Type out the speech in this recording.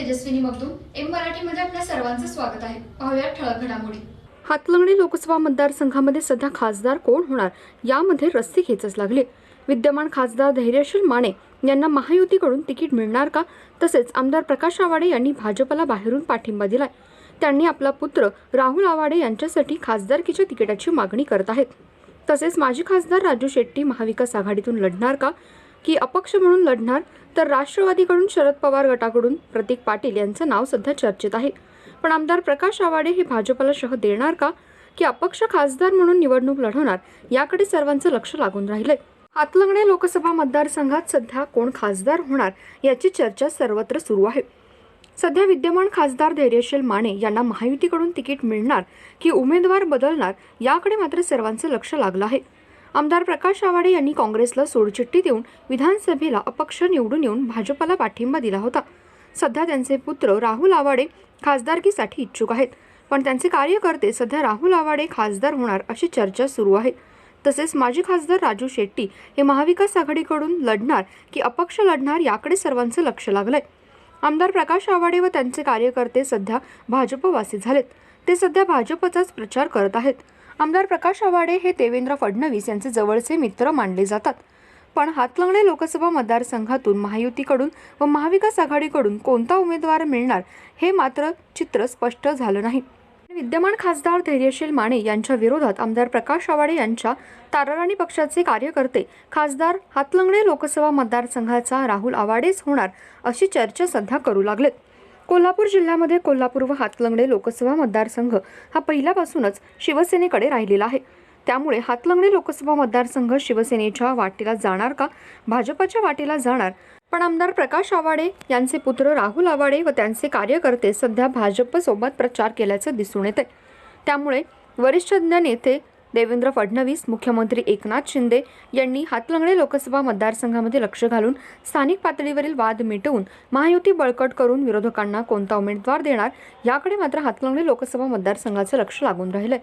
Tejaswini Magdum M मराठीमध्ये आपल्या सर्वांचं स्वागत आहे. पाहूया ठळक घडामोडी. हातलंगडी लोकसभा मतदारसंघामध्ये सध्या खासदार कोण होणार? यामध्ये रस्ते खेचच लागले. विद्यमान खासदार धैर्यशील माने यांना महायुतीकडून तिकीट मिळणार का? तसेच आमदार प्रकाश आवाडे यांनी भाजपला बाहेरून पाठिंबा दिलाय. त्यांनी आपला पुत्र राहुल आवाडे यांच्यासाठी खासदारकीच्या तिकिटाची मागणी करत आहेत. तसेच माजी खासदार राजू शेट्टी महाविकास आघाडीतून लढणार का? की अपक्ष म्हणून लढणार? तर राष्ट्रवादीकडून शरद पवार गटाकडून प्रतीक पाटील यांचं नाव सध्या चर्चेत आहे. पण आमदार प्रकाश आवाडे हे भाजपला शह देणार का? की अपक्ष खासदार म्हणून निवडणूक लढवणार? याकडे सर्वांचं लक्ष लागून राहिलंय. हातलंगणे लोकसभा मतदारसंघात सध्या कोण खासदार होणार याची चर्चा सर्वत्र सुरू आहे. सध्या विद्यमान खासदार धैर्यशील माने यांना महायुतीकडून तिकीट मिळणार की उमेदवार बदलणार याकडे मात्र सर्वांचं लक्ष लागलं आहे. आमदार प्रकाश आवाडे यांनी काँग्रेसला सोडचिठ्ठी देऊन विधानसभेला अपक्ष निवडून येऊन भाजपला पाठिंबा दिला होता. सध्या त्यांचे पुत्र राहुल आवाडे खासदारकीसाठी इच्छुक आहेत. पण त्यांचे कार्यकर्ते सध्या राहुल आवाडे खासदार होणार अशी चर्चा सुरू आहे. तसेच माजी खासदार राजू शेट्टी हे महाविकास आघाडीकडून लढणार की अपक्ष लढणार याकडे सर्वांचं लक्ष लागलंय. आमदार प्रकाश आवाडे व त्यांचे कार्यकर्ते सध्या भाजपवासी झालेत. ते सध्या भाजपचाच प्रचार करत आहेत. आमदार प्रकाश आवाडे हे देवेंद्र फडणवीस यांचे जवळचे मित्र मानले जातात. पण हातलंगणे लोकसभा मतदारसंघातून महायुतीकडून व महाविकास आघाडीकडून कोणता उमेदवार मिळणार हे मात्र चित्र स्पष्ट झालं नाही. विद्यमान खासदार धैर्यशील माने यांच्या विरोधात आमदार प्रकाश आवाडे यांच्या ताराराणी पक्षाचे कार्यकर्ते खासदार हातलंगणे लोकसभा मतदारसंघाचा राहुल आवाडेच होणार अशी चर्चा सध्या करू लागलेत. कोल्हापूर जिल्ह्यामध्ये कोल्हापूर व हातलंगडे लोकसभा मतदारसंघ हा पहिल्यापासूनच शिवसेनेकडे राहिलेला आहे. त्यामुळे हातलंगडे लोकसभा मतदारसंघ शिवसेनेच्या वाटेला जाणार का? भाजपच्या वाटेला जाणार? पण आमदार प्रकाश आवाडे यांचे पुत्र राहुल आवाडे व त्यांचे कार्यकर्ते सध्या भाजपसोबत प्रचार केल्याचं दिसून येते त्यामुळे वरिष्ठ नेते देवेंद्र फडणवीस मुख्यमंत्री एकनाथ शिंदे यांनी हातलंगडे लोकसभा मतदारसंघामध्ये लक्ष घालून स्थानिक पातळीवरील वाद मिटवून महायुती बळकट करून विरोधकांना कोणता उमेदवार देणार याकडे मात्र हातलंगडे लोकसभा मतदारसंघाचं लक्ष लागून राहिलंय.